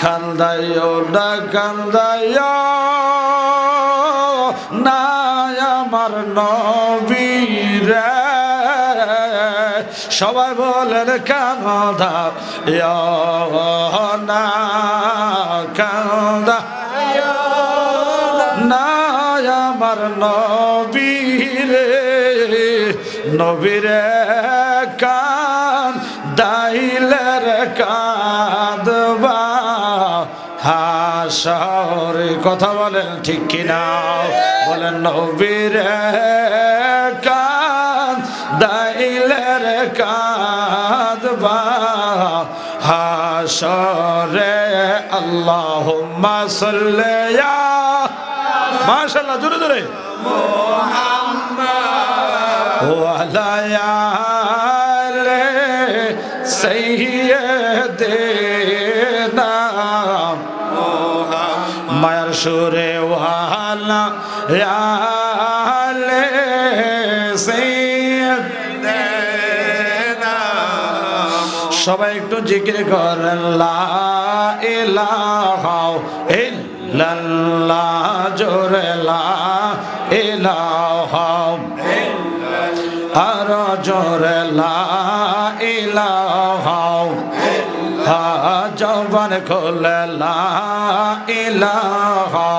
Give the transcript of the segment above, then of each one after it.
খান্দাইও না কান্দাইও। না আমার নবীরে। সবাই বলেন কান্দা না কান্দা না আমার নবীরে। নবীরে কান দাইলের কাঁদবা। হাসরে কথা বলেন ঠিক কিনা? বলেন, নবীরে কান দাইলের কাঁদবা হাসরে আল্লাহুম্মা সাল্লিয়া মাশাআল্লাহ, জোরে জোরে। ওয়ালা আলে সুরে ওয়ালা সাইয়্যিদিনা সবাই একটু জিকির করেন লা ইলাহা জোরে লা জোরে লা জবান খোলে ইলাহা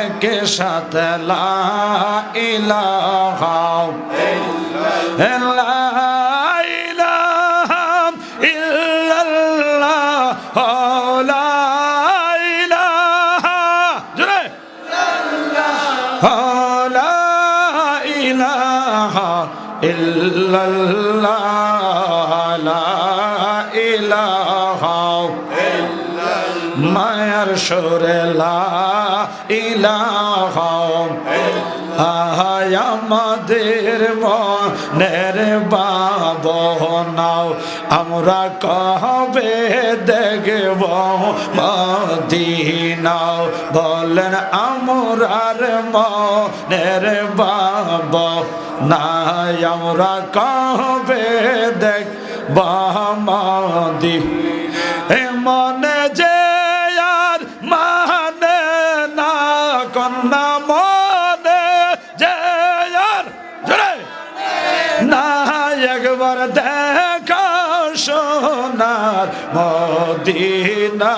এক সাথে ইলাহা ইল্লাল্লাহ। মায়ার সুরে লা ইলাহা আহায় আমাদের মনের বাবনাও আমরা কবে দেখব মদিনাও বলেন, আমরার মনের বাব নাই আমরা কবে দেখব মদি এ মনে যে আর মানে না, কন্যা মনে যে আর। জোরে। না, একবার দেখা সোনার মদিনা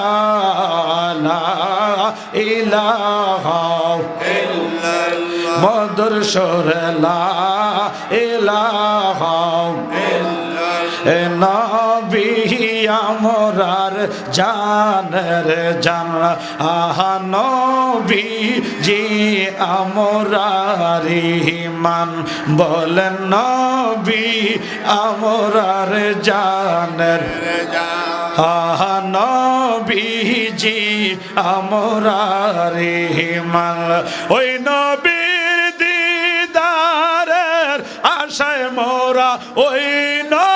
ইলাহা। মধুর সরলা ইলাহা। নবী আমরার জানের জান আহা নবী জি আমরার ইমান। বলেন নবী আমরার জানের। আহা নবীজি আমরার ইমান। ওই নবীর দিদারের আশায় মোরা, ওই নবীর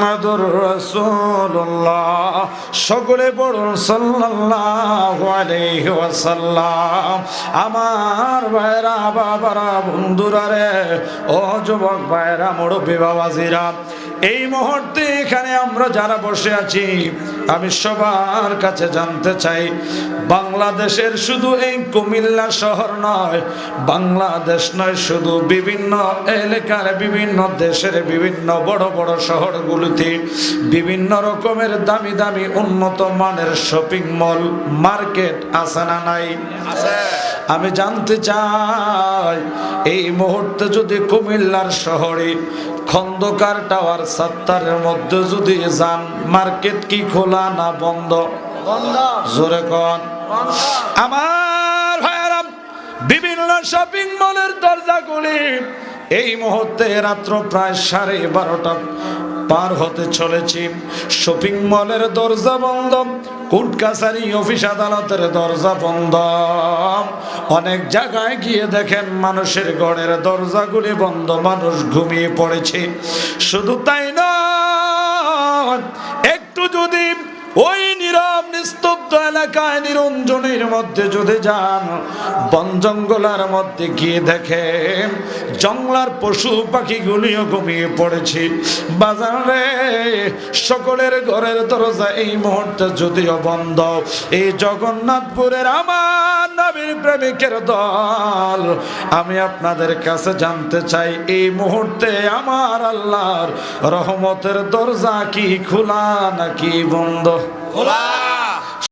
মোহাম্মদুর রসুল্লাহ সকলে বড় সাল্লাল্লাহু আলাইহি আমার ভাইরা, বাবারা, বন্ধুরা রে, ও যুবক ভাইরা, মুরব্বী, বাবাজিরা এই মুহূর্তে এখানে আমরা যারা বসে আছি আমি সবার কাছে জানতে চাই বাংলাদেশের শুধু এই কুমিল্লা শহর নয় বাংলাদেশ নয় শুধু বিভিন্ন এলাকার বিভিন্ন দেশের বিভিন্ন বড় বড় শহরগুলিতে বিভিন্ন রকমের দামি দামি উন্নত মানের শপিং মল মার্কেট আছে না নাই? আমি জানতে চাই এই মুহূর্তে যদি কুমিল্লার শহরে খন্দকার টাওয়ার সাত্তারের মধ্যে যদি যান মার্কেট কি খোলা না বন্ধ? জোরে কন। আমার ভাইয়ারাম বিভিন্ন শপিং মলের দরজাগুলি এই মুহূর্তে রাত্র প্রায় সাড়ে বারোটা পার হতে চলেছি। শপিং মলের দরজা বন্ধ। কোর্ট কাছারি, অফিস আদালতের দরজা বন্ধ। অনেক জায়গায় গিয়ে দেখেন মানুষের গড়ের দরজাগুলি বন্ধ, মানুষ ঘুমিয়ে পড়েছে। শুধু তাই না একটু যদি ওই নীরব, নিস্তব্ধ এলাকায় নিরঞ্জনের মধ্যে যদি যান, বন জঙ্গলার মধ্যে গিয়ে দেখেন, জঙ্গলার পশু পাখিগুলিও ঘুমিয়ে পড়েছে। বাজারে সকলের ঘরের দরজা এই মুহূর্তে যদিও বন্ধ। এই জগন্নাথপুরের আমার নবীর প্রেমিকের দল, আমি আপনাদের কাছে জানতে চাই, এই মুহূর্তে আমার আল্লাহর রহমতের দরজা কি খোলা নাকি বন্ধ? খোলা।